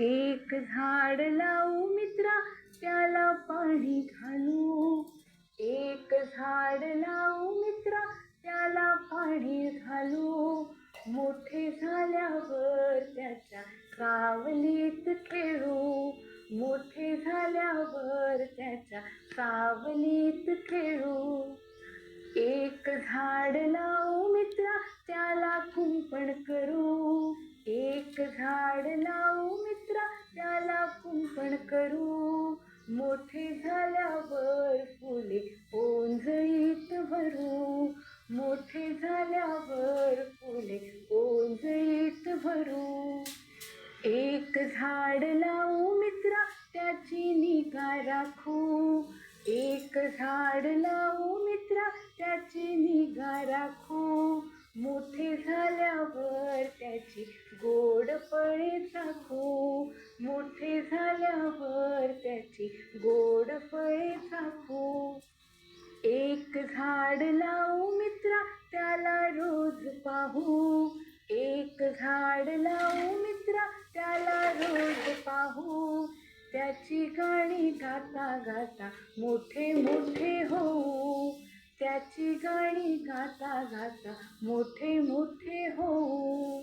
एक झाड लावू मित्रा त्याला पाणी घालू. एक झाड लावू मित्रा त्याला पाणी घालू. मोठे झाल्यावर त्याच्या सावलीत खेळू. मोठे झाल्यावर त्याच्या सावलीत खेळू. एक झाड लावू मित्रा त्याला कुंपण करू. एक झाड लावू करू. मोठे झाल्यावर फुले ओंजळीत भरू. मोठे झाल्यावर फुले ओंजळीत भरू. एक झाड लावू मित्रा त्याची निगा राखू. एक झाड लावू मित्रा त्याची निगा राखू. मोठे झाल्यावर त्याची गोड फळे चाखू. मोठे झाल्यावर त्याची गोड फळे चाखू एक झाड लावू मित्रा त्याला रोज पाहू. एक झाड लावू मित्रा त्याला रोज पाहू. त्याची गाणी गाता गाता मोठे मोठे होऊ. त्याची गाणी गाता गाता मोठे मोठे होऊ.